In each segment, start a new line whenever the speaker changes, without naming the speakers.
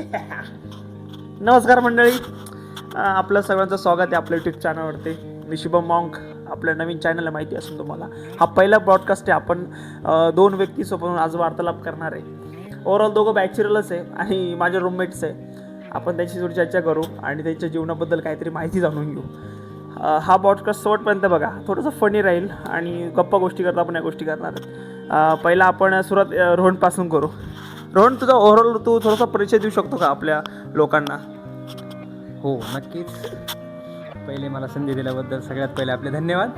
नमस्कार मंडळी. आपलं सगळ्यांचं स्वागत आहे आपल्या यूट्यूब चॅनलवरती मी शुभम मॉंक. आपल्या नवीन चॅनलला माहिती असून तुम्हाला. हा पहिला ब्रॉडकास्ट आहे. आपण दोन व्यक्तीसोबत आज वार्तालाप करणार आहे. ओव्हरऑल दोघं बॅचरलच आहे आणि माझे रूममेट्स आहे. आपण त्यांची थोडी चर्चा करू आणि त्यांच्या जीवनाबद्दल काहीतरी माहिती जाणून घेऊ. हा ब्रॉडकास्ट शेवटपर्यंत बघा. थोडंसं फनी राहील आणि गप्पा गोष्टी करता आपण या गोष्टी करणार आहोत. पहिला आपण सुरुवात रोहनपासून करू. रोहन तुझा ओव्हरऑल तू थोडासा परिचय देऊ शकतो का आपल्या लोकांना?
हो नक्कीच. पहिले मला संधी दिल्याबद्दल सगळ्यात पहिले आपले धन्यवाद.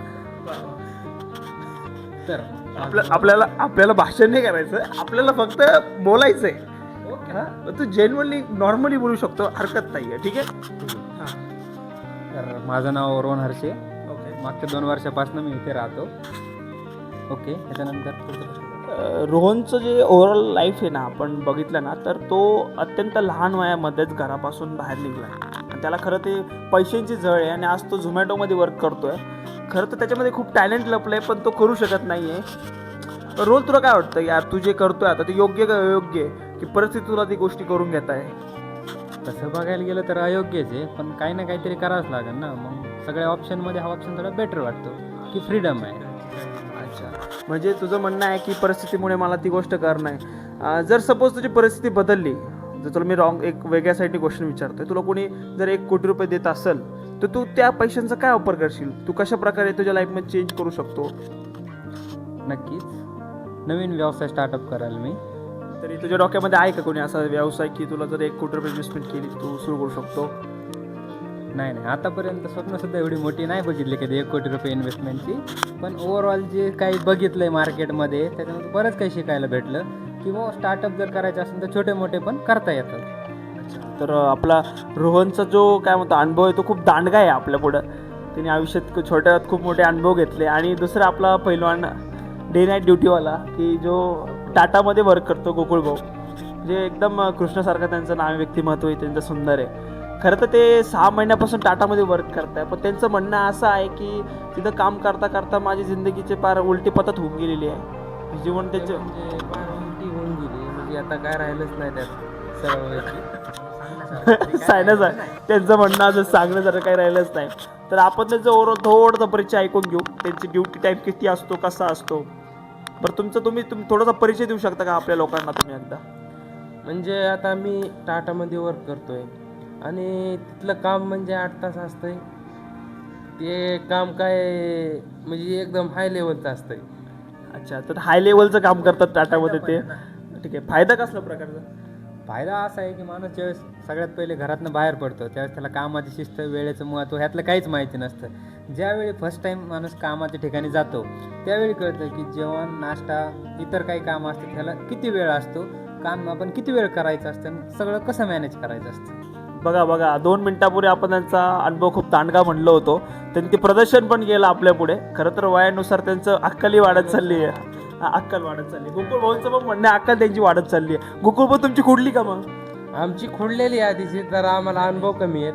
तर
आपल्या आपल्याला आपल्याला भाषण नाही करायचं आपल्याला फक्त बोलायचं आहे तू जेन्युअनली नॉर्मली बोलू शकतो हरकत नाही आहे ठीक आहे?
तर माझं नाव रोहन हर्षे.
ओके.
मागच्या दोन वर्षापासून मी इथे राहतो. ओके त्याच्यानंतर.
रोहनचं जे ओव्हरऑल लाईफ आहे ना आपण बघितलं ना तर तो अत्यंत लहान वयामध्येच घरापासून बाहेर निघला आणि त्याला खरं ते पैशांची जळ आहे आणि आज तो झोमॅटोमध्ये वर्क करतोय. खरं तर त्याच्यामध्ये खूप टॅलेंट लपलं आहे पण तो करू शकत नाही आहे रोल तुला काय वाटतं? यार तू जे करतोय आता ते योग्य का अयोग्य आहे? की परिस्थिती तुला ती गोष्टी करून घेत आहे?
तसं बघायला गेलं तर अयोग्यच आहे पण काही ना काहीतरी करावंच लागेल ना. मग सगळ्या ऑप्शनमध्ये हा ऑप्शन थोडा बेटर वाटतो की फ्रीडम आहे.
अच्छा म्हणजे तुझं म्हणणं आहे की परिस्थितीमुळे मला ती गोष्ट करणं आहे जर सपोज तुझी परिस्थिती बदलली जर तुला मी रॉंग एक वेगळ्या साईडने क्वेश्चन विचारतोय तुला कोणी जर एक कोटी रुपये देत असेल तर तू त्या पैशांचा काय वापर करशील? तू कशा प्रकारे तुझ्या लाईफमध्ये चेंज करू शकतो?
नक्कीच. नवीन व्यवसाय स्टार्टअप कराल मी.
तरी तुझ्या डोक्यामध्ये आहे का कोणी असा व्यवसाय की तुला जर एक कोटी रुपये इन्व्हेस्टमेंट केली तू सुरू करू शकतो?
नाही नाही. आतापर्यंत स्वप्नसुद्धा एवढी मोठी नाही बघितली कधी एक कोटी रुपये इन्व्हेस्टमेंटची पण ओव्हरऑल जे काही बघितलं आहे मार्केटमध्ये त्याच्यामध्ये बरंच काही शिकायला भेटलं. किंवा स्टार्टअप जर करायचं असेल तर छोटे मोठे पण करता येतात.
तर आपला रोहनचा जो काय म्हणतो अनुभव आहे तो खूप दांडगा आहे आपल्या पुढं. त्याने आयुष्यात खूप छोट्या खूप मोठे अनुभव घेतले. आणि दुसरा आपला पैलवान डे नाईट ड्युटीवाला की जो टाटामध्ये वर्क करतो गोकुळ भाऊ. जे एकदम कृष्णासारखं त्यांचं नाव व्यक्तिमत्व आहे त्यांचं सुंदर आहे. खरं तर ते सहा महिन्यापासून टाटामध्ये वर्क करत आहे पण त्यांचं म्हणणं असं आहे की तिथं काम करता करता माझी जिंदगीचे पार उलटी पतत होऊन गेलेली आहे. जीवन त्यांचे
म्हणजे उलटी होऊन गेली. म्हणजे आता काय राहिलंच नाही त्यात.
सायनस आहे त्यांचं म्हणणं असं सांगण्यासारखं काही राहिलंच नाही. तर आपण त्यांचं ओव्हरऑल थोडंसं परिचय ऐकून घेऊ. त्यांची ड्युटी टाईप किती असतो कसा असतो? बरं तुमचं तुम्ही तुम्ही थोडासा परिचय देऊ शकता का आपल्या लोकांना तुम्ही एकदा?
म्हणजे आता मी टाटामध्ये वर्क करतोय. आणि तिथलं काम म्हणजे आठ तास असतंय. ते काम काय म्हणजे एकदम हाय लेवलचं असतंय.
अच्छा तर हाय लेवलचं काम करतात टाटामध्ये ते. ठीक आहे फायदा कसला प्रकारचा?
फायदा असा आहे की माणूस ज्यावेळेस सगळ्यात पहिले घरातनं बाहेर पडतो त्यावेळेस त्याला कामाची शिस्त वेळेचं महत्त्व ह्यातलं काहीच माहिती नसतं. ज्यावेळी फर्स्ट टाईम माणूस कामाच्या ठिकाणी जातो त्यावेळी कळतं की जेवण नाश्ता इतर काही कामं असतात त्याला किती वेळ असतो काम आपण किती वेळ करायचं असतं सगळं कसं मॅनेज करायचं असतं.
बघा बघा दोन मिनिटापूर्वी आपण त्यांचा अनुभव खूप दांडगा म्हणलो होतो. त्यांनी ते प्रदर्शन पण केलं आपल्या पुढे. खरं तर वयानुसार त्यांचं अक्कली वाढत चालली आहे. हा, अक्कल वाढत चालली आहे. गोकुळ भाऊंचं पण म्हणणं आहे, अक्कल त्यांची वाढत चालली आहे. गोकुळ भाऊ तुमची खुडली का मग?
आमची खोडलेली आधीची तर आम्हाला अनुभव कमी आहेत.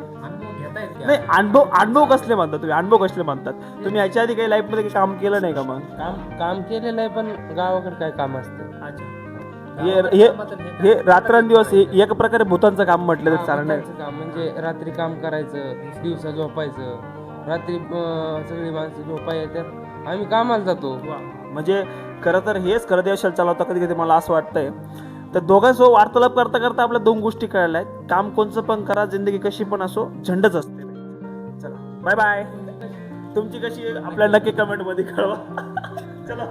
नाही अनुभव अनुभव कसले म्हणतात तुम्ही? अनुभव कसले म्हणतात? तुम्ही याच्या आधी काही लाईफमध्ये काम केलं नाही का मग?
काम काम केलेलं आहे पण गावाकडे काय काम असतं?
हे हे हे रात्रंदिवस हे एक प्रकारे भूतांचं काम म्हटलं तर चालणार नाही.
काम म्हणजे रात्री काम करायचं दिवसा झोपायचं. रात्री अं, सगळी माणसं झोपा येतात. आम्ही कामाला जातो.
म्हणजे खरं तर हेच खरं देशाला चालवता कधी कधी मला असं वाटतंय. तर दोघांसोबत वार्तालाप करता करता आपल्या दोन गोष्टी कळल्या आहेत. काम कोणचं पण करा जिंदगी कशी पण असो झंडच असते. चला बाय बाय तुमची कशी आहे? आपल्या नक्की कमेंटमध्ये कळवा. चला.